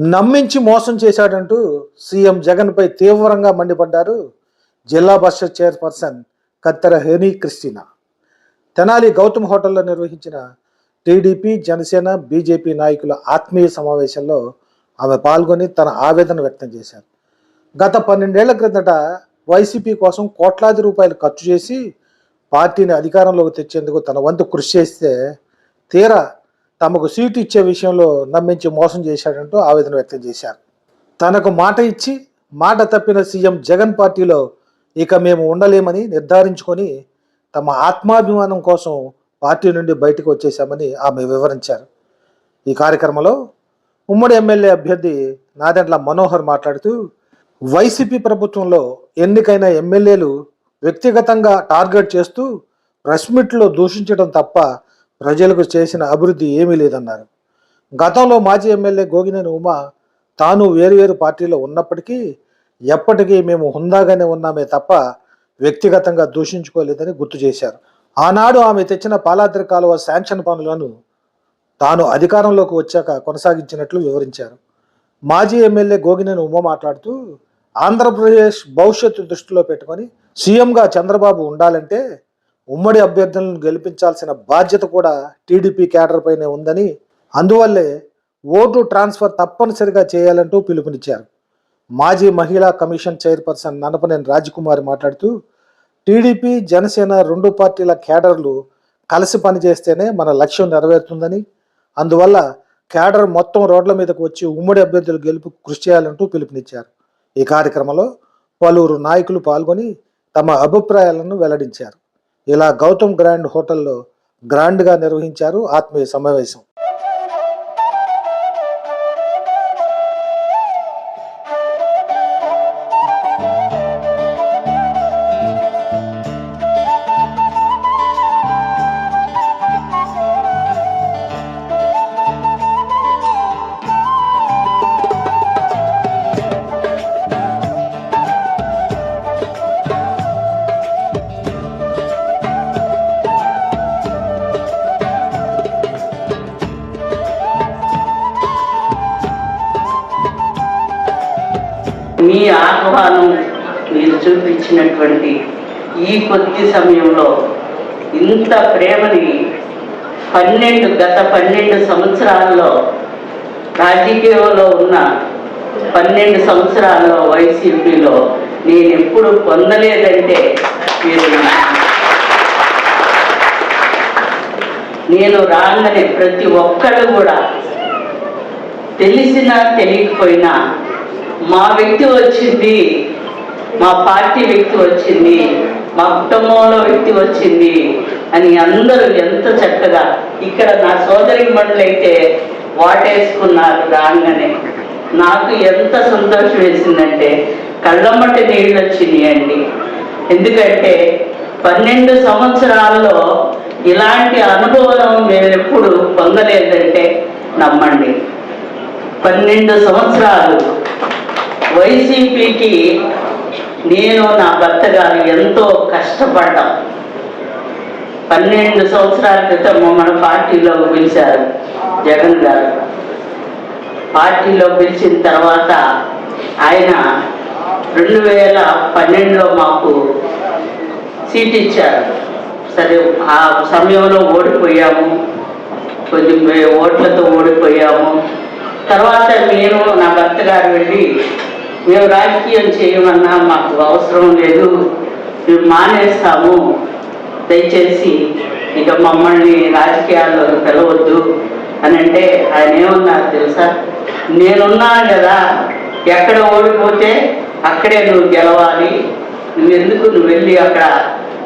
నమ్మించి మోసం చేశాడంటూ సీఎం జగన్పై తీవ్రంగా మండిపడ్డారు జిల్లా పరిషత్ చైర్పర్సన్ కత్తెర హెనీ క్రిస్టినా. తెనాలి గౌతమ్ హోటల్లో నిర్వహించిన టీడీపీ జనసేన బీజేపీ నాయకుల ఆత్మీయ సమావేశంలో ఆమె పాల్గొని తన ఆవేదన వ్యక్తం చేశారు. గత పన్నెండేళ్ళ క్రిందట వైసీపీ కోసం కోట్లాది రూపాయలు ఖర్చు చేసి పార్టీని అధికారంలోకి తెచ్చేందుకు తన వంతు కృషి చేస్తే తీరా తమకు సీటు ఇచ్చే విషయంలో నమ్మించి మోసం చేశాడంటూ ఆవేదన వ్యక్తం చేశారు. తనకు మాట ఇచ్చి మాట తప్పిన సీఎం జగన్ పార్టీలో ఇక మేము ఉండలేమని నిర్ధారించుకొని తమ ఆత్మాభిమానం కోసం పార్టీ నుండి బయటకు వచ్చేశామని ఆమె వివరించారు. ఈ కార్యక్రమంలో ఉమ్మడి ఎమ్మెల్యే అభ్యర్థి నాదెండ్ల మనోహర్ మాట్లాడుతూ వైసీపీ ప్రభుత్వంలో ఎన్నికైన ఎమ్మెల్యేలు వ్యక్తిగతంగా టార్గెట్ చేస్తూ ప్రెస్ మీట్లో దూషించడం తప్ప ప్రజలకు చేసిన అభివృద్ధి ఏమీ లేదన్నారు. గతంలో మాజీ ఎమ్మెల్యే గోగినేని ఉమా తాను వేరువేరు పార్టీలో ఉన్నప్పటికీ ఎప్పటికీ మేము హుందాగానే ఉన్నామే తప్ప వ్యక్తిగతంగా దూషించుకోలేదని గుర్తు చేశారు. ఆనాడు ఆమె తెచ్చిన పాలాద్రి కాలువ శాంక్షన్ పనులను తాను అధికారంలోకి వచ్చాక కొనసాగించినట్లు వివరించారు. మాజీ ఎమ్మెల్యే గోగినేని ఉమ మాట్లాడుతూ ఆంధ్రప్రదేశ్ భవిష్యత్తు దృష్టిలో పెట్టుకొని సీఎంగా చంద్రబాబు ఉండాలంటే ఉమ్మడి అభ్యర్థులను గెలిపించాల్సిన బాధ్యత కూడా టీడీపీ క్యాడర్ పైనే ఉందని అందువల్లే ఓటు ట్రాన్స్ఫర్ తప్పనిసరిగా చేయాలంటూ పిలుపునిచ్చారు. మాజీ మహిళా కమిషన్ చైర్పర్సన్ ననపనేని రాజకుమారి మాట్లాడుతూ టీడీపీ జనసేన రెండు పార్టీల క్యాడర్లు కలిసి పనిచేస్తేనే మన లక్ష్యం నెరవేరుతుందని అందువల్ల క్యాడర్ మొత్తం రోడ్ల మీదకు వచ్చి ఉమ్మడి అభ్యర్థుల గెలుపు కృషి చేయాలంటూ పిలుపునిచ్చారు. ఈ కార్యక్రమంలో పలువురు నాయకులు పాల్గొని తమ అభిప్రాయాలను వెల్లడించారు. ఇలా గౌతమ్ గ్రాండ్ హోటల్లో గ్రాండ్గా నిర్వహించారు ఆత్మీయ సమావేశం. చూపించినటువంటి ఈ కొద్ది సమయంలో ఇంత ప్రేమని పన్నెండు గత పన్నెండు సంవత్సరాల్లో రాజకీయంలో ఉన్న పన్నెండు సంవత్సరాల్లో వైసీపీలో నేను ఎప్పుడు పొందలేదంటే మీరు నేను రాగానే ప్రతి ఒక్కళ్ళు కూడా తెలిసినా తెలియకపోయినా మా వ్యక్తి వచ్చింది మా పార్టీ వ్యక్తి వచ్చింది మా కుటుంబంలో వ్యక్తి వచ్చింది అని అందరూ ఎంత చక్కగా ఇక్కడ నా సోదరి మండలైతే వాటేసుకున్నారు రాగానే. నాకు ఎంత సంతోషం వేసిందంటే కళ్ళమ్మటి నీళ్ళు వచ్చినాయండి ఎందుకంటే పన్నెండు సంవత్సరాల్లో ఇలాంటి అనుభవం మేము ఎప్పుడు పొందలేదంటే నమ్మండి. పన్నెండు సంవత్సరాలు వైసీపీకి నేను నా భర్త గారు ఎంతో కష్టపడ్డాం. పన్నెండు సంవత్సరాల క్రితం మన పార్టీలో పిలిచారు జగన్ గారు. పార్టీలో పిలిచిన తర్వాత ఆయన రెండు వేల పన్నెండులో మాకు సీట్ ఇచ్చారు. సరే ఆ సమయంలో ఓడిపోయాము. కొద్ది ఓట్లతో ఓడిపోయాము. తర్వాత నేను నా భర్త గారు వెళ్ళి మేము రాజకీయం చేయమన్నా మాకు అవసరం లేదు. మేము మానేస్తాము. దయచేసి ఇక మమ్మల్ని రాజకీయాల్లో పిలవద్దు అని అంటే ఆయన ఏమన్నారు తెలుసా? నేనున్నాను కదా ఎక్కడ ఓడిపోతే అక్కడే నువ్వు గెలవాలి. నువ్వెందుకు నువ్వు వెళ్ళి అక్కడ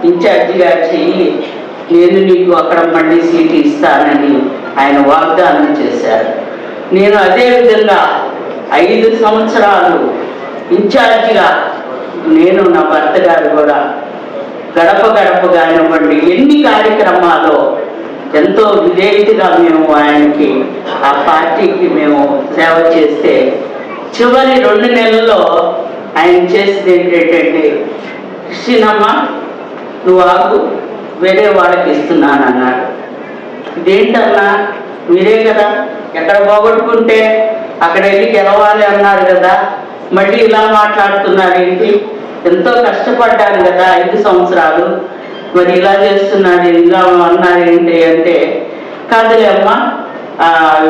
ఇన్ఛార్జిగా చెయ్యి. నేను నీకు అక్కడ మళ్ళీ సీట్ ఇస్తానని ఆయన వాగ్దానం చేశారు. నేను అదే విధంగా ఐదు సంవత్సరాలు ఇన్ఛార్జిగా నేను నా భర్త గారు కూడా గడప గడప కానివ్వండి ఎన్ని కార్యక్రమాల్లో ఎంతో విధేయతగా మేము ఆయనకి ఆ పార్టీకి మేము సేవ చేస్తే చివరి రెండు నెలల్లో ఆయన చేసింది ఏంటంటే కృష్ణమ్మ నువ్వు ఆకు వేరే వాళ్ళకి ఇస్తున్నాను అన్నాడు ఇదేంటన్నా? మీరే కదా ఎక్కడ పోగొట్టుకుంటే? అక్కడ వెళ్ళి గెలవాలి అన్నారు కదా. మళ్ళీ ఇలా మాట్లాడుతున్నారేంటి ఎంతో కష్టపడ్డాను కదా ఐదు సంవత్సరాలు. మరి ఇలా చేస్తున్నాడు ఇలా అన్నారు ఏంటి అంటే కాదులే అమ్మా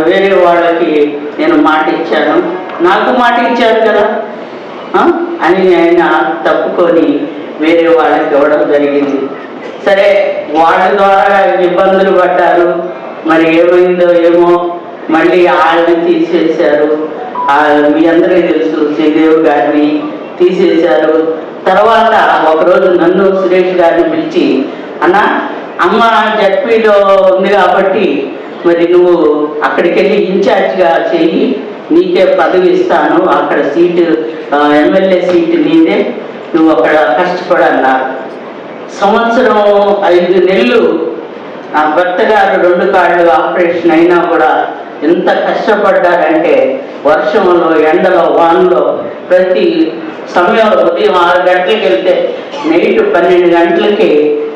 వేరే వాళ్ళకి నేను మాట ఇచ్చాను. నాకు మాట ఇచ్చాడు కదా? అని ఆయన తప్పుకొని వేరే వాళ్ళకి ఇవ్వడం జరిగింది. సరే వాళ్ళ ద్వారా ఇబ్బందులు పడ్డారు మరి ఏమైందో ఏమో మళ్ళీ వాళ్ళని తీసేశారు. మీ అందరికీ తెలుసు శ్రీదేవి గారిని తీసేశారు. తర్వాత ఒకరోజు నన్ను సురేష్ గారిని పిలిచి అన్న అమ్మ జడ్పీలో ఉంది కాబట్టి మరి నువ్వు అక్కడికి వెళ్ళి ఇన్ఛార్జ్గా చేయి నీకే పదవి ఇస్తాను. అక్కడ సీటు ఎమ్మెల్యే సీటు నీదే. నువ్వు అక్కడ కష్టపడన్నారు. సంవత్సరం ఐదు నెలలు నా భర్త గారు రెండు కాళ్ళు ఆపరేషన్ అయినా కూడా ఎంత కష్టపడ్డారంటే వర్షంలో ఎండలో వానలో ప్రతి సమయంలో ఉదయం ఆరు గంటలకు వెళ్తే నైట్ పన్నెండు గంటలకి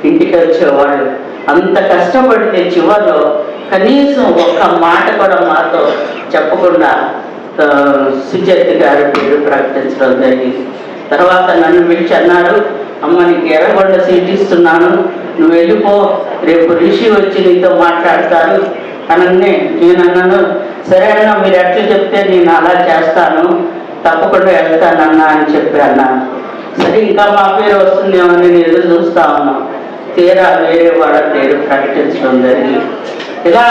ఇంటికి వచ్చేవాళ్ళు. అంత కష్టపడితే చివరిలో కనీసం ఒక్క మాట కూడా మాతో చెప్పకుండా సుజాత గారు పేరు ప్రకటించడం జరిగింది. తర్వాత నన్ను పిలిచి అన్నారు అమ్మ నీకు ఎర్రగొండ సీట్ ఇస్తున్నాను. నువ్వు వెళ్ళిపో. రేపు రిషి వచ్చి నీతో మాట్లాడతారు. అనన్నే నేను అన్నాను సరే అన్న మీరు ఎట్లా చెప్తే నేను అలా చేస్తాను తప్పకుండా వెళ్తానన్నా అని చెప్పి అన్నాను సరే ఇంకా మా పేరు వస్తుందేమో నేను ఎదురు చూస్తా ఉన్నాం. తీరా వేరే వాళ్ళ పేరు ప్రకటించడం జరిగింది ఇలా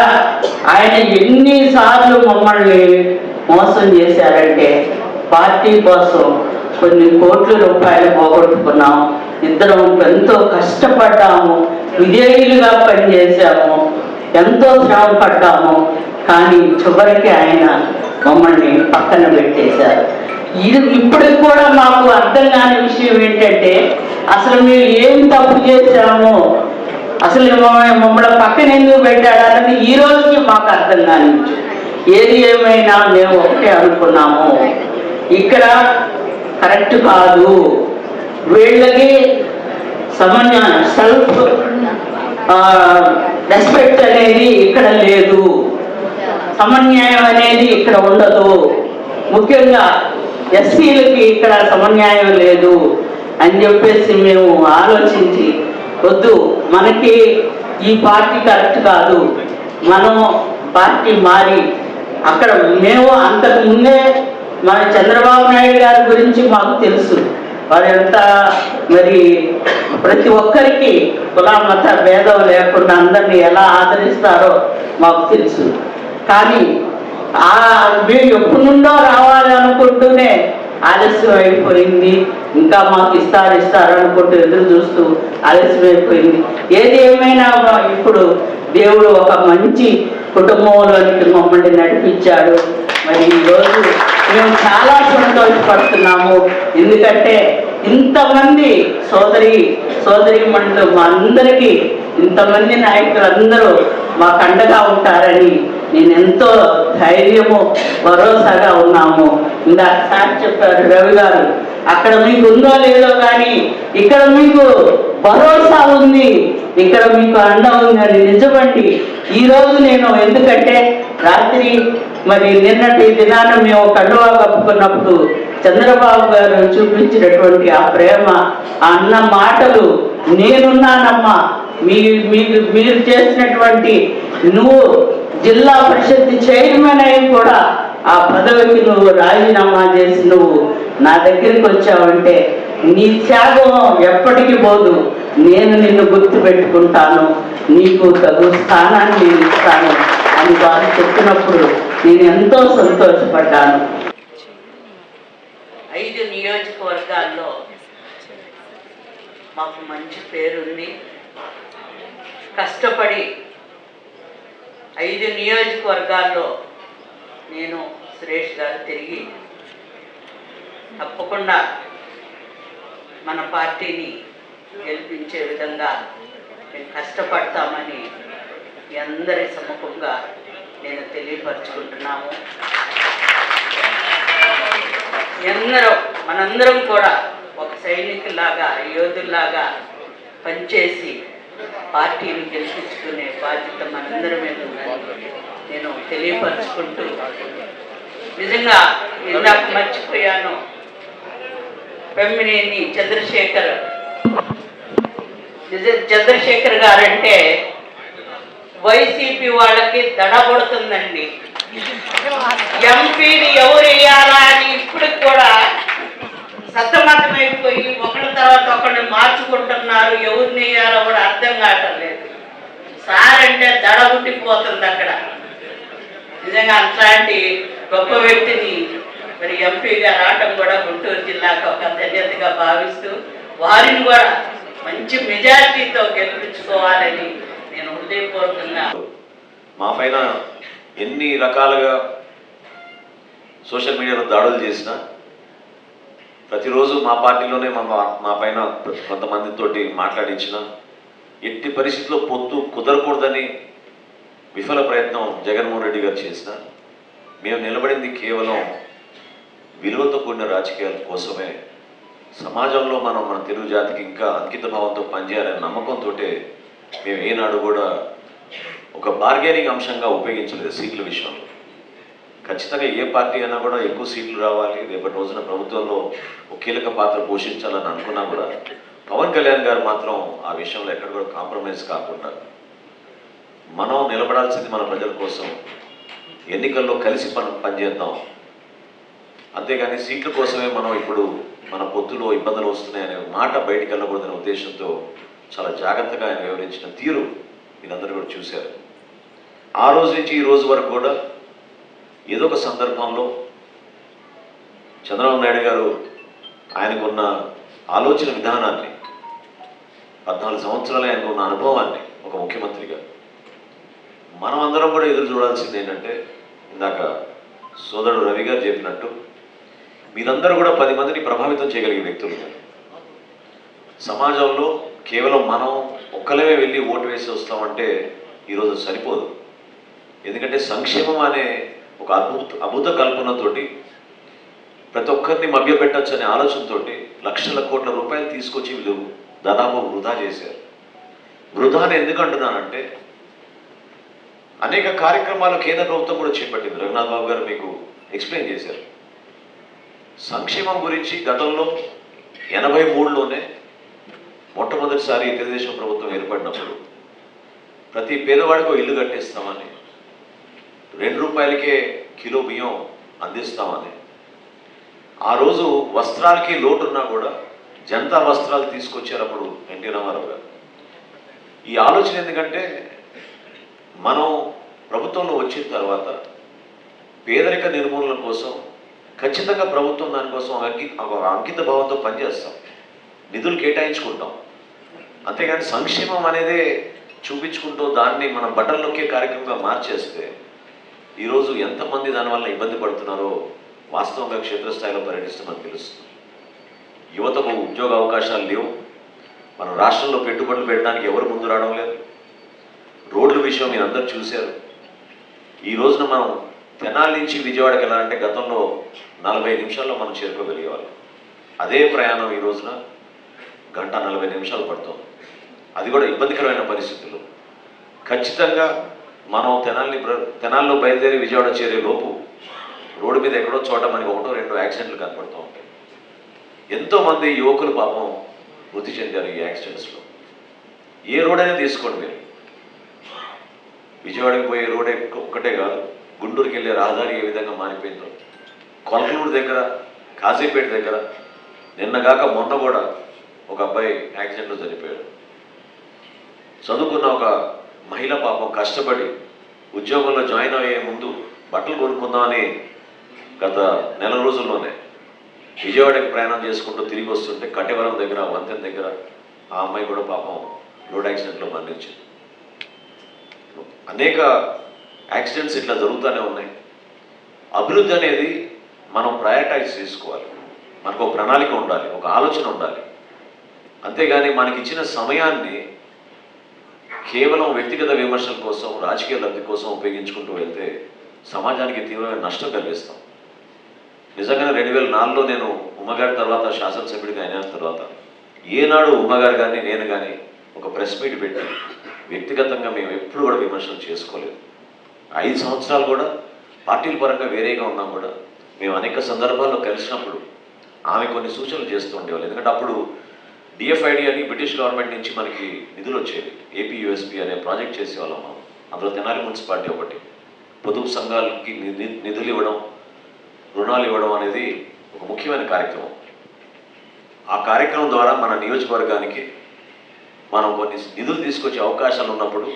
ఆయన ఎన్నిసార్లు మమ్మల్ని మోసం చేశారంటే పార్టీ కోసం కొన్ని కోట్ల రూపాయలు పోగొట్టుకున్నాం. ఇద్దరం ఎంతో కష్టపడ్డాము. విధేయులుగా పనిచేసాము ఎంతో శ్రమ పడ్డాము కానీ చివరికి ఆయన మమ్మల్ని పక్కన పెట్టేశారు. ఇది ఇప్పటికి కూడా మాకు అర్థం కాని విషయం ఏంటంటే అసలు మేము ఏం తప్పు చేశాము? అసలు మమ్మల్ని పక్కన ఎందుకు పెట్టాడని ఈ రోజుకి మాకు అర్థం కాని ఏది ఏమైనా మేము ఒకటే అనుకున్నాము. ఇక్కడ కరెక్ట్ కాదు. వీళ్ళకి సమన్య సెల్ఫ్ రెస్పెక్ట్ అనేది ఇక్కడ లేదు. సమన్యాయం అనేది ఇక్కడ ఉండదు. ముఖ్యంగా ఎస్సీలకి ఇక్కడ సమన్యాయం లేదు అని చెప్పేసి మేము ఆలోచించి వద్దు మనకి ఈ పార్టీ కరెక్ట్ కాదు. మనం పార్టీ మారి అక్కడ మేము అంతకు ముందే మన చంద్రబాబు నాయుడు గారి గురించి మాకు తెలుసు. వారు మరి ప్రతి ఒక్కరికి కుల మత భేదం లేకుండా అందరినీ ఎలా ఆదరిస్తారో మాకు తెలుసు. కానీ ఆ మేము ఎప్పటి నుండో రావాలి అనుకుంటూనే ఆలస్యం అయిపోయింది ఇంకా మాకు ఇస్తారు ఇస్తారు అనుకుంటూ ఎదురు చూస్తూ ఆలస్యం అయిపోయింది ఏది ఏమైనా ఇప్పుడు దేవుడు ఒక మంచి కుటుంబంలోనికి మమ్మల్ని నడిపించాడు. మరి ఈరోజు మేము చాలా సంతోషపడుతున్నాము ఎందుకంటే ఇంతమంది సోదరి సోదరి మండలు మా అందరికీ ఇంతమంది నాయకులందరూ మాకు అండగా ఉంటారని నేను ఎంతో ధైర్యము భరోసాగా ఉన్నాము. ఇందాక సార్ చెప్పారు రవి గారు అక్కడ మీకు ఉందో లేదో కానీ ఇక్కడ మీకు భరోసా ఉంది ఇక్కడ మీకు అండ ఉంది అని నిజమండి. ఈ రోజు నేను ఎందుకంటే రాత్రి మరి నిన్నటి దినాన మేము కండువా కప్పుకున్నప్పుడు చంద్రబాబు గారు చూపించినటువంటి ఆ ప్రేమ ఆ అన్న మాటలు నేనున్నానమ్మా. మీ మీకు మీరు చేసినటువంటి నువ్వు జిల్లా పరిషత్ చైర్మన్ అయి కూడా ఆ పదవికి నువ్వు రాజీనామా చేసి నువ్వు నా దగ్గరికి వచ్చావంటే నీ త్యాగం ఎప్పటికీ పోదు. నేను నిన్ను గుర్తు పెట్టుకుంటాను. నీకు తగు స్థానాన్ని నేను ఇస్తాను అని వారు చెప్పినప్పుడు నేను ఎంతో సంతోషపడ్డాను. ఐదు నియోజకవర్గాల్లో మాకు మంచి పేరుంది. కష్టపడి ఐదు నియోజకవర్గాల్లో నేను సురేష్ గారు తిరిగి తప్పకుండా మన పార్టీని గెలిపించే విధంగా మేము కష్టపడతామని మీ అందరి సముఖంగా నేను తెలియపరుచుకుంటున్నాము. ఎందరో మనందరం కూడా ఒక సైనికులాగా యోధుల్లాగా పనిచేసి పార్టీని గెలిపించుకునే బాధ్యత మనందరం మీద ఉందని నేను తెలియపరుచుకుంటూ నిజంగా ఇందాక మర్చిపోయాను. పెమ్మినేని చంద్రశేఖర్. నిజ చంద్రశేఖర్ గారంటే వైసీపీ వాళ్ళకి దడబడుతుందండి ఎంపీని ఎవరు వేయాలా అని ఇప్పుడు కూడా సతమతమైపోయి ఒకళ్ళ తర్వాత ఒకరిని మార్చుకుంటున్నారు ఎవరిని వేయాలో కూడా అర్థం కావటం లేదు. సార్ అంటే దడబుట్టిపోతుంది అక్కడ. నిజంగా అట్లాంటి గొప్ప వ్యక్తిని మరి ఎంపీగా రావటం కూడా గుంటూరు జిల్లాకు ఒక ధన్యతగా భావిస్తూ వారిని కూడా మంచి మెజారిటీతో గెలిపించుకోవాలని నేను హృదయపూర్వకంగా మా పైన ఎన్ని రకాలుగా సోషల్ మీడియాలో దాడులు చేసినా ప్రతిరోజు మా పార్టీలోనే మా మా పైన కొంతమందితోటి మాట్లాడించిన. ఎట్టి పరిస్థితుల్లో పొత్తు కుదరకూడదని విఫల ప్రయత్నం జగన్మోహన్ రెడ్డి గారు చేసిన. మేము నిలబడింది కేవలం విలువతో కూడిన రాజకీయాల కోసమే. సమాజంలో మనం మన తెలుగు జాతికి ఇంకా అంకిత భావంతో పనిచేయాలనే నమ్మకంతో మేము ఏనాడు కూడా ఒక బార్గెనింగ్ అంశంగా ఉపయోగించలేదు సీట్ల విషయంలో. ఖచ్చితంగా ఏ పార్టీ అయినా కూడా ఎక్కువ సీట్లు రావాలి. రేపటి రోజున ప్రభుత్వంలో ఒక కీలక పాత్ర పోషించాలని అనుకున్నా కూడా పవన్ కళ్యాణ్ గారు మాత్రం ఆ విషయంలో ఎక్కడ కూడా కాంప్రమైజ్ కాకుండా మనం నిలబడాల్సింది మన ప్రజల కోసం. ఎన్నికల్లో కలిసి పని పనిచేద్దాం అంతేగాని సీట్ల కోసమే మనం ఇప్పుడు మన పొత్తులో ఇబ్బందులు వస్తున్నాయనే మాట బయటికి వెళ్ళకూడదనే ఉద్దేశంతో చాలా జాగ్రత్తగా ఆయన వివరించిన తీరు మీరందరూ కూడా చూశారు. ఆ రోజు నుంచి ఈ రోజు వరకు కూడా ఏదో ఒక సందర్భంలో చంద్రబాబు నాయుడు గారు ఆయనకున్న ఆలోచన విధానాన్ని పద్నాలుగు సంవత్సరాలు ఆయనకు ఉన్న అనుభవాన్ని ఒక ముఖ్యమంత్రిగా మనం అందరం కూడా ఎదురు చూడాల్సింది ఏంటంటే ఇందాక సోదరుడు రవి గారు చెప్పినట్టు మీరందరూ కూడా పది మందిని ప్రభావితం చేయగలిగే వ్యక్తులు సమాజంలో కేవలం మనం ఒక్కలమే వెళ్ళి ఓటు వేసి వస్తామంటే ఈరోజు సరిపోదు. ఎందుకంటే సంక్షేమం అనే ఒక అద్భుత అద్భుత కల్పనతోటి ప్రతి ఒక్కరిని మభ్యపెట్టచ్చు అనే ఆలోచనతోటి లక్షల కోట్ల రూపాయలు తీసుకొచ్చి వీళ్ళు దాదాపు వృధా చేశారు. వృధాని ఎందుకు అంటున్నానంటే అనేక కార్యక్రమాలు కేంద్ర ప్రభుత్వం కూడా చేపట్టింది. రఘునాథ్ బాబు గారు మీకు ఎక్స్ప్లెయిన్ చేశారు. సంక్షేమం గురించి గతంలో ఎనభై మూడులోనే మొట్టమొదటిసారి తెలుగుదేశం ప్రభుత్వం ఏర్పడినప్పుడు ప్రతి పేదవాడికి ఇల్లు కట్టేస్తామని రెండు రూపాయలకే కిలో బియ్యం అందిస్తామని. ఆ రోజు వస్త్రాలకి లోటున్నా కూడా జనతా వస్త్రాలు తీసుకొచ్చారు అప్పుడు ఎన్టీ రామారావు గారు. ఈ ఆలోచన ఎందుకంటే మనం ప్రభుత్వంలో వచ్చిన తర్వాత పేదరిక నిర్మూలన కోసం ఖచ్చితంగా ప్రభుత్వం దానికోసం అంకిత ఒక అంకిత భావంతో పనిచేస్తాం. నిధులు కేటాయించుకుంటాం. అంతేగాని సంక్షేమం అనేదే చూపించుకుంటూ దాన్ని మనం బట్టలు నొక్కే కార్యక్రమంగా మార్చేస్తే ఈరోజు ఎంతమంది దానివల్ల ఇబ్బంది పడుతున్నారో వాస్తవంగా క్షేత్రస్థాయిలో పర్యటిస్తున్నది తెలుస్తుంది. యువతకు ఉద్యోగ అవకాశాలు లేవు. మన రాష్ట్రంలో పెట్టుబడులు పెట్టడానికి ఎవరు ముందు రావడం లేదు. రోడ్ల విషయం మీరు అందరూ చూశారు. ఈ రోజున మనం తెనాలి నుంచి విజయవాడకి వెళ్ళాలంటే గతంలో నలభై నిమిషాల్లో మనం చేరుకోగలిగేవాళ్ళం. అదే ప్రయాణం ఈ రోజున గంట నలభై నిమిషాలు పడుతుంది. అది కూడా ఇబ్బందికరమైన పరిస్థితులు. ఖచ్చితంగా మనం తెనాలిని ప్ర- తెనాల్లో బయలుదేరి విజయవాడ చేరే లోపు రోడ్డు మీద ఎక్కడో చోట మనకి ఒకటో రెండో యాక్సిడెంట్లు కనపడుతూ ఉంటాయి. ఎంతోమంది యువకులు పాపం మృతి చెందారు ఈ యాక్సిడెంట్స్లో. ఏ రోడ్ అయినా తీసుకోండి మీరు. విజయవాడకి పోయే రోడ్ ఒక్కటే కాదు గుంటూరుకి వెళ్ళే రహదారి ఏ విధంగా మారిపోయిందో. కొలకలూరు దగ్గర కాజీపేట దగ్గర నిన్నగాక మొన్న కూడా ఒక అబ్బాయి యాక్సిడెంట్లో చనిపోయాడు. చదువుకున్న ఒక మహిళ పాపం కష్టపడి ఉద్యోగంలో జాయిన్ అయ్యే ముందు బట్టలు కొనుక్కుందామని గత నెల రోజుల్లోనే విజయవాడకి ప్రయాణం చేసుకుంటూ తిరిగి వస్తుంటే కట్టెవరం దగ్గర వంతెన దగ్గర ఆ అమ్మాయి కూడా పాపం రోడ్ యాక్సిడెంట్లో మరణించింది. అనేక యాక్సిడెంట్స్ ఇట్లా జరుగుతూనే ఉన్నాయి. అభివృద్ధి అనేది మనం ప్రయారిటైజ్ చేసుకోవాలి. మనకు ఒక ప్రణాళిక ఉండాలి ఒక ఆలోచన ఉండాలి. అంతేగాని మనకి ఇచ్చిన సమయాన్ని కేవలం వ్యక్తిగత విమర్శల కోసం రాజకీయ లబ్ధి కోసం ఉపయోగించుకుంటూ వెళ్తే సమాజానికి తీవ్రమైన నష్టం కలిగిస్తాం. నిజంగానే రెండు వేల నాలుగులో నేను ఉమ్మగారి తర్వాత శాసనసభ్యుడిగా అయిన తర్వాత ఏనాడు ఉమ్మగారు కానీ నేను కానీ ఒక ప్రెస్ మీట్ పెట్టి వ్యక్తిగతంగా మేము ఎప్పుడు కూడా విమర్శలు చేసుకోలేదు. ఐదు సంవత్సరాలు కూడా పార్టీల పరంగా వేరేగా ఉన్నాం కూడా. మేము అనేక సందర్భాల్లో కలిసినప్పుడు ఆమె కొన్ని సూచనలు చేస్తూ ఉండేవాళ్ళు. ఎందుకంటే అప్పుడు డిఎఫ్ఐడి అని బ్రిటిష్ గవర్నమెంట్ నుంచి మనకి నిధులు వచ్చేవి. ఏపీయుఎస్పి అనే ప్రాజెక్ట్ చేసేవాళ్ళం మనం. అందులో తెనాలి మున్సిపాలిటీ ఒకటి. పొదుపు సంఘాలకి నిధులు ఇవ్వడం రుణాలు ఇవ్వడం అనేది ఒక ముఖ్యమైన కార్యక్రమం. ఆ కార్యక్రమం ద్వారా మన నియోజకవర్గానికి మనం కొన్ని నిధులు తీసుకొచ్చే అవకాశాలు ఉన్నప్పుడు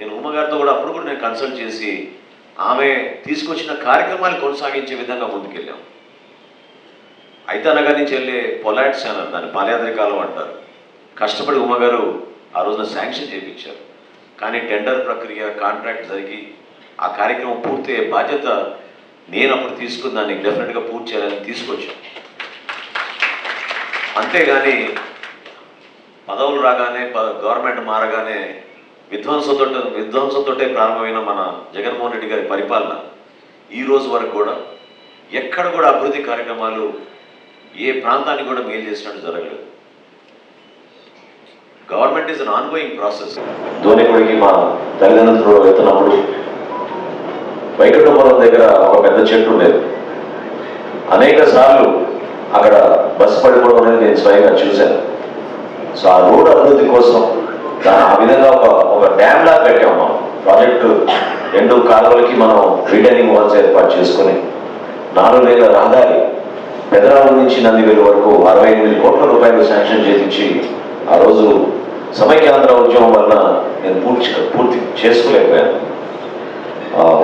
నేను ఉమ్మగారితో కూడా అప్పుడు కూడా నేను కన్సల్ట్ చేసి ఆమె తీసుకొచ్చిన కార్యక్రమాన్ని కొనసాగించే విధంగా ముందుకెళ్ళాం. అయితే అనగా నుంచి వెళ్ళే పొలాట్స్ అన్నారు దాన్ని పాదయాత్ర అంటారు. కష్టపడి ఉమ్మగారు ఆ రోజున శాంక్షన్ చేయించారు. కానీ టెండర్ ప్రక్రియ కాంట్రాక్ట్ జరిగి ఆ కార్యక్రమం పూర్తయ్యే బాధ్యత నేను అప్పుడు తీసుకుని దాన్ని డెఫినెట్గా పూర్తి చేయాలని తీసుకొచ్చాను. అంతేగాని పదవులు రాగానే ప- గవర్నమెంట్ మారగానే విధ్వంసంతో విధ్వంసంతోటే ప్రారంభమైన మన జగన్మోహన్ రెడ్డి గారి పరిపాలన ఈ రోజు వరకు కూడా ఎక్కడ కూడా అభివృద్ధి కార్యక్రమాలు ఏ ప్రాంతానికి కూడా మేలు చేసినట్టు జరగలేదు. Government is an ongoing process ధోనికుడికి మా తల్లిదండ్రులు వెళ్తున్నప్పుడు వైకుంఠపురం దగ్గర ఒక పెద్ద చెట్టు ఉండేది. అనేక సార్లు అక్కడ బస్సు పడిపోవడం అనేది నేను స్వయంగా చూశాను. సో ఆ రోడ్డు అభివృద్ధి కోసం దాని ఆ విధంగా ఒక ఒక డ్యామ్ లాగా కట్టాం మనం. ప్రాజెక్టు రెండు కాలువలకి మనం రిటైనింగ్ వాల్స్ ఏర్పాటు చేసుకుని నాలుగు వేల రహదారి పెదరాల నుంచి నందివేలు వరకు అరవై ఎనిమిది కోట్ల రూపాయలు శాంక్షన్ చేయించి ఆ రోజు సమైక్యాంధ్ర ఉద్యమం వలన నేను పూర్తి పూర్తి చేసుకోలేకపోయాను.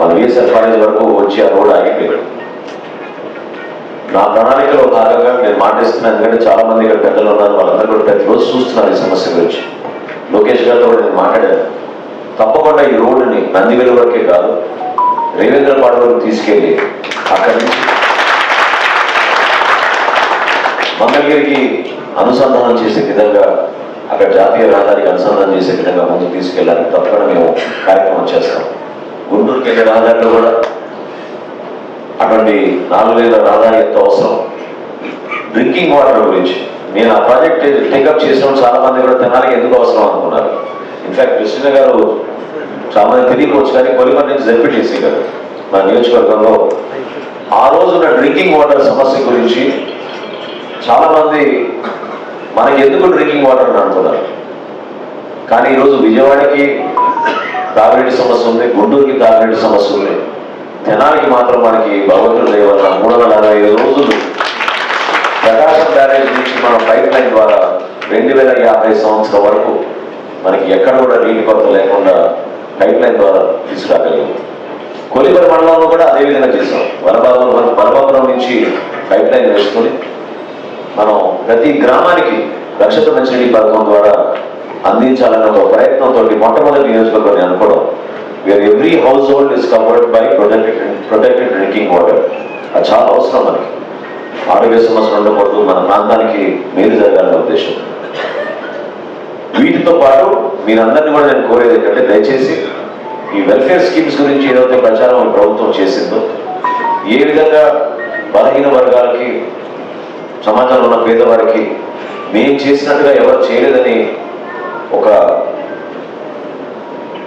మన విఎస్ఆర్ కాలేజ్ వరకు వచ్చి ఆ రోడ్ ఆగిపోయాడు. నా ప్రణాళికలో భాగంగా నేను మాట్లాడుతున్నాను ఎందుకంటే చాలా మంది ఇక్కడ పెద్దలు ఉన్నారు వాళ్ళందరూ కూడా ప్రతిరోజు చూస్తున్నారు ఈ సమస్య గురించి. లోకేష్ గారితో కూడా నేను మాట్లాడాను. తప్పకుండా ఈ రోడ్డుని నందివెలు వరకే కాదు రేవేంద్రపాడు వరకు తీసుకెళ్ళి అక్కడి నుంచి మంగళగిరికి అనుసంధానం చేసే విధంగా అక్కడ జాతీయ రహదారికి అనుసంధానం చేసే విధంగా ముందుకు తీసుకెళ్ళాలని తప్పకుండా మేము కార్యక్రమం చేస్తాం. గుంటూరుకి వెళ్ళే రహదారిలో కూడా అటువంటి నాలుగు వేల రహదారి ఎంత అవసరం. డ్రింకింగ్ వాటర్ గురించి. నేను ఆ ప్రాజెక్ట్ టేకప్ చేసిన చాలా మంది కూడా తినాలకి ఎందుకు అవసరం అనుకున్నారు. ఇన్ఫాక్ట్ కృష్ణ గారు చాలా మంది తెలియకపోవచ్చు కానీ కొలిమర్ నుంచి జడ్పీటీసీ గారు మా నియోజకవర్గంలో ఆ రోజున డ్రింకింగ్ వాటర్ సమస్య గురించి చాలా మంది మనకి ఎందుకు డ్రింకింగ్ వాటర్ అని అనుకున్నారు? కానీ ఈరోజు విజయవాడకి తాగునీటి సమస్య ఉంది గుంటూరుకి తాగునీటి సమస్య ఉంది. తెనాలికి మాత్రం మనకి భగవంతుడు దయ మూడు వందల అరవై ఐదు రోజులు ప్రకాశం బ్యారేజ్ నుంచి మనం పైప్ లైన్ ద్వారా రెండు వేల యాభై సంవత్సరం వరకు మనకి ఎక్కడ కూడా నీటి కొరత లేకుండా పైప్ లైన్ ద్వారా తీసుకురాగలిగింది కొలిపరి మండలంలో కూడా అదే విధంగా చేసాం వరబాబు వరబాపురం నుంచి పైప్ లైన్ వేసుకొని మనం ప్రతి గ్రామానికి రక్షిత మంచినీటి పథకం ద్వారా అందించాలన్న ఒక ప్రయత్నంతో మొట్టమొదటి నియోజకవర్గం నేను అనుకోవడం. Where every household is covered by protected protected drinking water అది చాలా అవసరం మనకి. ఆరోగ్య సమస్యలు ఉండకూడదు మన ప్రాంతానికి మేలు జరగాలనే ఉద్దేశం. వీటితో పాటు మీరందరినీ కూడా నేను కోరేది ఏంటంటే దయచేసి ఈ వెల్ఫేర్ స్కీమ్స్ గురించి ఏదైతే ప్రచారం ప్రభుత్వం చేసిందో ఏ విధంగా బలహీన వర్గాలకి సమాజంలో ఉన్న పేదవారికి మేము చేసినట్టుగా ఎవరు చేయలేదని ఒక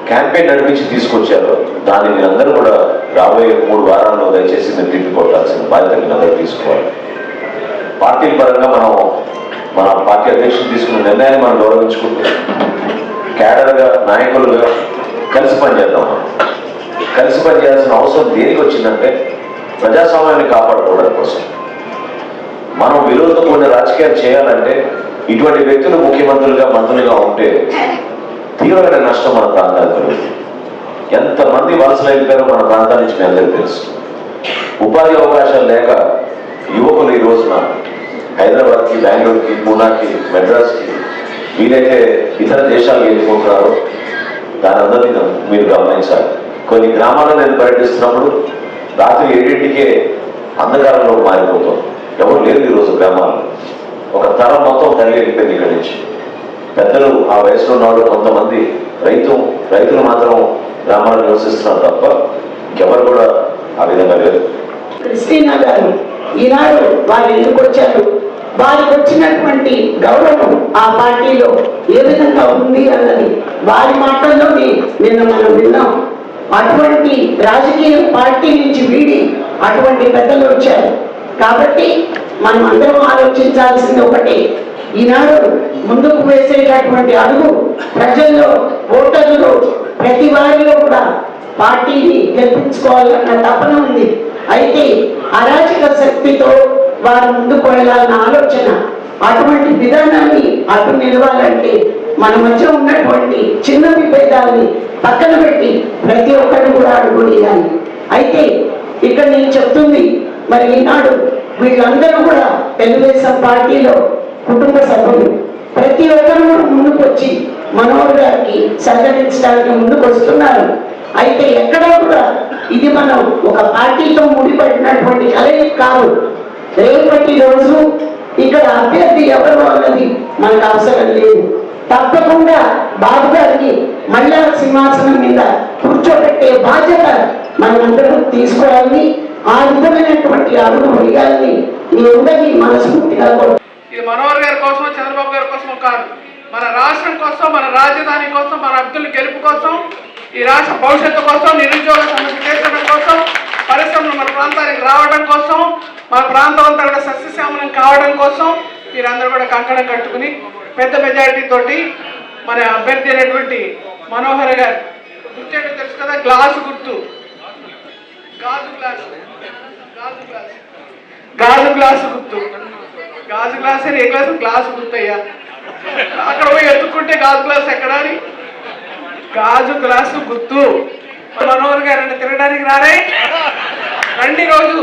క్యాంపెయిన్ నడిపించి తీసుకొచ్చారు. దాన్ని మీరందరూ కూడా రాబోయే మూడు వారాల్లో దయచేసి మీరు తిప్పికొట్టాల్సిన బాధ్యత మీరందరూ తీసుకోవాలి. పార్టీ పరంగా మనం మన పార్టీ అధ్యక్షులు తీసుకున్న నిర్ణయాన్ని మనం గౌరవించుకుంటూ క్యాడర్గా నాయకులుగా కలిసి పనిచేద్దాం. మనం కలిసి పనిచేయాల్సిన అవసరం దేనికి వచ్చిందంటే ప్రజాస్వామ్యాన్ని కాపాడుకోవడం కోసం. మనం విలువలతో రాజకీయాలు చేయాలంటే ఇటువంటి వ్యక్తులు ముఖ్యమంత్రులుగా మంత్రులుగా ఉంటే తీవ్రమైన నష్టం మన ప్రాంతానికి కలుగుతుంది. ఎంతమంది వలసలు వెళ్ళిపోయారో మన ప్రాంతాల నుంచి మీ అందరికీ తెలుసు. ఉపాధి అవకాశాలు లేక యువకులు ఈ రోజున హైదరాబాద్కి బెంగళూరుకి పూనాకి మెడ్రాస్కి వీలైతే ఇతర దేశాలకు వెళ్ళిపోతున్నారో. దాని అందరినీ మీరు గమనించాలి. కొన్ని గ్రామాల్లో నేను పర్యటిస్తున్నప్పుడు రాత్రి ఏడింటికే అంధకారంలో మారిపోతాం. ఎవరు లేరు ఈరోజు గ్రామాల్లో. ఒక తరం మొత్తం తల్లి వెళ్ళిపోయింది ఇక్కడి నుంచి. పెద్దలు ఆ వయసులో ఉన్నవాళ్ళు కొంతమంది రైతు రైతులు మాత్రం గ్రామాల్లో నివసిస్తున్నారు తప్ప ఇంకెవరు కూడా ఆ విధంగా లేరు. క్రిస్టీనా గారు ఈనాడు వారు ఎందుకు వచ్చారు. వారికి వచ్చినటువంటి గౌరవం ఆ పార్టీలో ఏ విధంగా ఉంది అన్నది వారి మాటల్లోనే నిన్న మనం విన్నాం. అటువంటి రాజకీయ పార్టీ నుంచి వీడి అటువంటి పెద్దలు వచ్చారు. కాబట్టి మనం అందరం ఆలోచించాల్సింది ఒకటి. ఈనాడు ముందుకు వేసేటటువంటి అడుగు ప్రజల్లో ఓటర్లు ప్రతి వారిలో కూడా పార్టీని గెలిపించుకోవాలన్న తపన ఉంది. అయితే అరాచక శక్తితో వారు ముందుకు వెళ్ళాలన్న ఆలోచన అటువంటి విధానాన్ని అటు నిలవాలంటే మన మధ్య ఉన్నటువంటి చిన్న విభేదాన్ని పక్కన పెట్టి ప్రతి ఒక్కరు కూడా అడుగునేయాలి అయితే ఇక్కడ నేను చెప్తుంది మరి ఈనాడు వీళ్ళందరూ కూడా తెలుగుదేశం పార్టీలో కుటుంబ సభ్యులు. ప్రతి ఒక్కరు కూడా ముందుకు వచ్చి మనోహర్ గారికి సహకరించడానికి ముందుకు వస్తున్నారు అయితే ఎక్కడ కూడా ఇది మనం ఒక పార్టీతో ముడిపడినటువంటి కలయిక కాదు. రేపటి రోజు ఇక్కడ అభ్యర్థి ఎవరు అన్నది మనకు అవసరం లేదు. తప్పకుండా బాబు గారికి మళ్ళా సింహాసనం మీద కూర్చోబెట్టే బాధ్యత మనమందరం తీసుకోవాలని ఆ విధమైనటువంటి అనుభవాన్ని మీ అందరినీ మనస్ఫూర్తిగా ఇది మనోహర్ గారి కోసం చంద్రబాబు గారి కోసం కాదు. మన రాష్ట్రం కోసం మన రాజధాని కోసం మన అభ్యుల గెలుపు కోసం ఈ రాష్ట్ర భవిష్యత్తు కోసం నిరుద్యోగ సమస్య తీర్చడం కోసం పరిశ్రమలు మన ప్రాంతానికి రావడం కోసం మన ప్రాంతం అంతా కూడా సస్యశ్యామలం కావడం కోసం మీరందరూ కూడా కంకణం కట్టుకుని పెద్ద మెజారిటీ తోటి మన అభ్యర్థి అయినటువంటి మనోహర్ గారు గుర్తు తెలుసు కదా? గ్లాసు గుర్తు. గాజు గ్లాసు. గాజు గ్లాసు. గుర్తు. గాజు గ్లాస్ అని ఏ గ్లాసు? గ్లాసు గుర్తయ్యా. అక్కడ పోయి ఎత్తుకుంటే గాజు గ్లాస్ ఎక్కడ అని? గాజు గ్లాసు గుర్తు. మనోహర్ గారు తినడానికి రారే? రండి రోజు.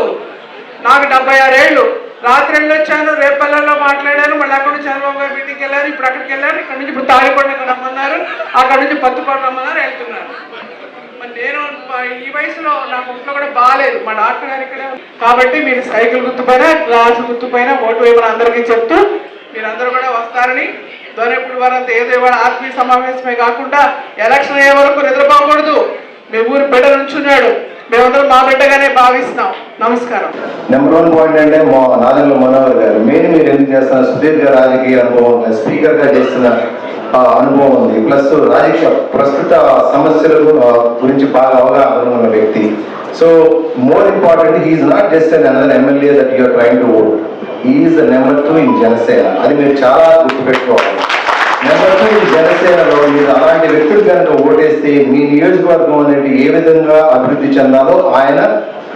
నాకు డెబ్బై ఆరేళ్ళు. రాత్రి వెళ్ళొచ్చాను రేపల్లెల్లో మాట్లాడాను మళ్ళీ అక్కడ నుంచి చంద్రబాబు గారు మీటింగ్కి వెళ్ళారు ఇప్పుడు అక్కడికి వెళ్ళారు ఇక్కడ నుంచి ఇప్పుడు తాడికొండకు రమ్మన్నారు అక్కడ నుంచి పత్తుపాటు రమ్మన్నారు వెళ్తున్నారు. మరి నేను ఈ వయసులో నాకు ఒంట్లో కూడా బాగాలేదు మా డాక్టర్ గారు ఇక్కడే కాబట్టి మీరు సైకిల్ గుర్తుపైన పైన గుర్తుపైన ఓటు వేయమని అందరికీ చెప్తూ మీరందరూ కూడా వస్తారని దోనేపుడు వారంతా ఏదో ఇవాళ ఆత్మీయ సమావేశమే కాకుండా ఎలక్షన్ అయ్యే వరకు నిద్రపోకూడదు. మీ ఊరి బిడ్డ నుంచున్నాడు. మేమందరం మా బిడ్డగానే భావిస్తాం నమస్కారం. నెంబర్ వన్ పాయింట్ అంటే మా నాదెండ్ల మనోహర్ గారు. మెయిన్ మీరు ఎందుకు చేస్తున్నారు? సుదీర్ఘ రాజకీయ అనుభవం ఉంది. స్పీకర్గా అనుభవం ఉంది. ప్లస్ రాజేష్ ప్రస్తుత సమస్యల గురించి బాగా అవగాహన ఉన్న వ్యక్తి. So more important he's not just an another MLA that you're trying to vote is the number two in Janasena అది మీరు చాలా గుర్తుపెట్టుకోవాలి. నెంబర్ టూ ఈ జనసేనలో మీరు అలాంటి వ్యక్తులు కనుక ఓటేస్తే మీ నియోజకవర్గం అనేది ఏ విధంగా అభివృద్ధి చెందాలో ఆయన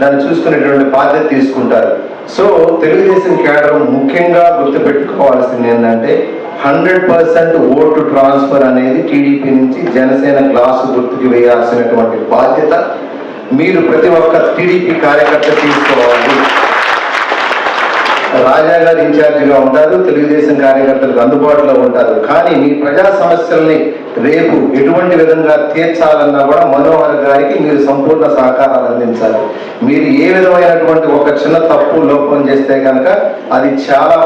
దాన్ని చూసుకునేటువంటి బాధ్యత తీసుకుంటారు. సో తెలుగుదేశం కేడర్ ముఖ్యంగా గుర్తుపెట్టుకోవాల్సింది ఏంటంటే హండ్రెడ్ పర్సెంట్ ఓటు ట్రాన్స్ఫర్ అనేది టీడీపీ నుంచి జనసేన గ్లాసు గుర్తుకు వేయాల్సినటువంటి బాధ్యత మీరు ప్రతి ఒక్క టీడీపీ కార్యకర్త తీసుకోవాలి. రాజా గారు ఇన్ఛార్జిగా ఉంటారు తెలుగుదేశం కార్యకర్తలకు అందుబాటులో ఉంటారు. కానీ మీ ప్రజా సమస్యల్ని రేపు ఎటువంటి విధంగా తీర్చాలన్నా కూడా మనోహర్ గారికి మీరు సంపూర్ణ సహకారాలు అందించాలి. మీరు ఏ విధమైనటువంటి ఒక చిన్న తప్పు లోపం చేస్తే కనుక అది చాలా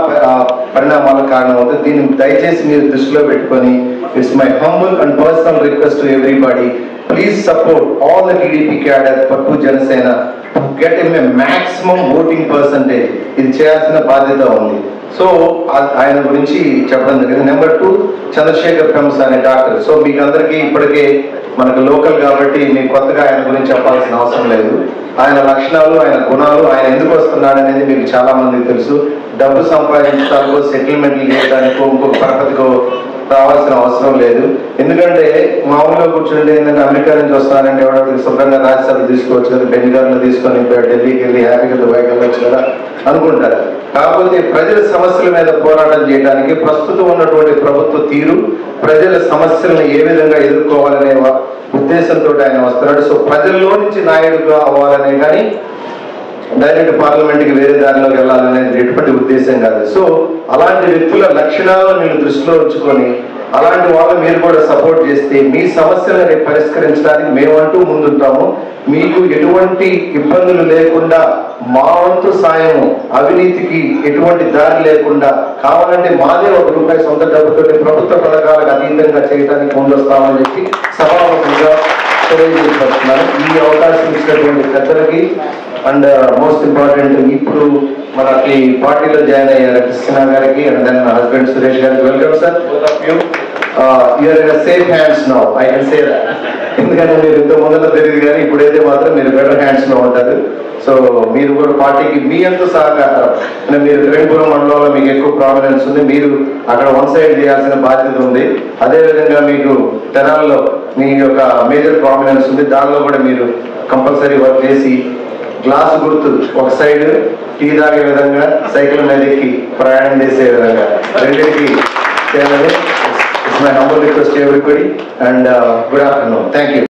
పరిణామాలకు కారణమవుతుంది. దీన్ని దయచేసి మీరు దృష్టిలో పెట్టుకొని it's my humble and personal request to everybody. Please support all the TDP cadre పట్టు Janasena get em a maximum voting percentage ఇది చేయాల్సిన బాధ్యత ఉంది. సో ఆయన గురించి చెప్పడం జరిగింది. నెంబర్ టూ చంద్రశేఖర్ ఫెమ్స్ అనే డాక్టర్. సో మీకు అందరికీ ఇప్పటికే మనకు లోకల్ కాబట్టి మీకు కొత్తగా ఆయన గురించి చెప్పాల్సిన అవసరం లేదు. ఆయన లక్షణాలు ఆయన గుణాలు ఆయన ఎందుకు వస్తున్నాడు అనేది మీకు చాలా మందికి తెలుసు. డబ్బు సంపాదించడానికో సెటిల్మెంట్లు చేయడానికో ఇంకొక పరపతికో రావాల్సిన అవసరం లేదు. ఎందుకంటే మామూలుగా కూర్చుంటే ఏంటంటే అమెరికా నుంచి వస్తానంటే ఎవడో శుభ్రంగా రాజ్యసభ తీసుకోవచ్చు కదా బెంగాల్లో తీసుకొని ఢిల్లీకి వెళ్ళి హ్యాపీగా దుబాయ్కి వెళ్ళొచ్చు కదా అనుకుంటారు. కాకపోతే ప్రజల సమస్యల మీద పోరాటం చేయడానికి ప్రస్తుతం ఉన్నటువంటి ప్రభుత్వ తీరు ప్రజల సమస్యలను ఏ విధంగా ఎదుర్కోవాలనే ఉద్దేశంతో ఆయన వస్తున్నాడు. సో ప్రజల్లో నుంచి నాయకుడుగా అవ్వాలనే కానీ డైరెక్ట్ పార్లమెంట్కి వేరే దారిలోకి వెళ్ళాలనేది ఎటువంటి ఉద్దేశం కాదు. సో అలాంటి వ్యక్తుల లక్షణాలను మీరు దృష్టిలో ఉంచుకొని అలాంటి వాళ్ళు మీరు కూడా సపోర్ట్ చేస్తే మీ సమస్యలని పరిష్కరించడానికి మేమంటూ ముందుంటాము. మీకు ఎటువంటి ఇబ్బందులు లేకుండా మా వంతు సాయం అవినీతికి ఎటువంటి దారి లేకుండా కావాలంటే మాదే ఒక రూపాయి సొంత డబ్బుతో ప్రభుత్వ పథకాలకు అతీతంగా చేయడానికి ముందొస్తామని చెప్పి సభాముఖంగా తెలియజేస్తున్నాను ఈ అవకాశం ఇచ్చినటువంటి పెద్దలకి అండ్ మోస్ట్ ఇంపార్టెంట్ ఇప్పుడు మనకి పార్టీలో జాయిన్ అయ్యారు కృష్ణ గారికి అండ్ దెన్ హస్బెండ్ సురేష్ గారికి welcome sir both of you you're in safe hands now I can say ఎందుకంటే మీరు ఇంత ముందర తెలియదు కానీ ఇప్పుడైతే మాత్రం మీరు బెటర్ హ్యాండ్స్లో ఉంటారు. సో మీరు కూడా పార్టీకి మీ ఎంతో సహకారం. మీరు త్రివేణిపురం మండలంలో మీకు ఎక్కువ ప్రామినెన్స్ ఉంది. మీరు అక్కడ వన్ సైడ్ చేయాల్సిన బాధ్యత ఉంది. అదే విధంగా మీకు తెనాల్లో మీ యొక్క మేజర్ ప్రామినెన్స్ ఉంది. దానిలో కూడా మీరు కంపల్సరీ వర్క్ చేసి గ్లాస్ గుర్తు ఒక సైడ్ టీ తాగే విధంగా సైకిల్ మీదకి ప్రయాణం చేసే విధంగా. రెండింటికి చేయాలని my humble request everybody and good afternoon thank you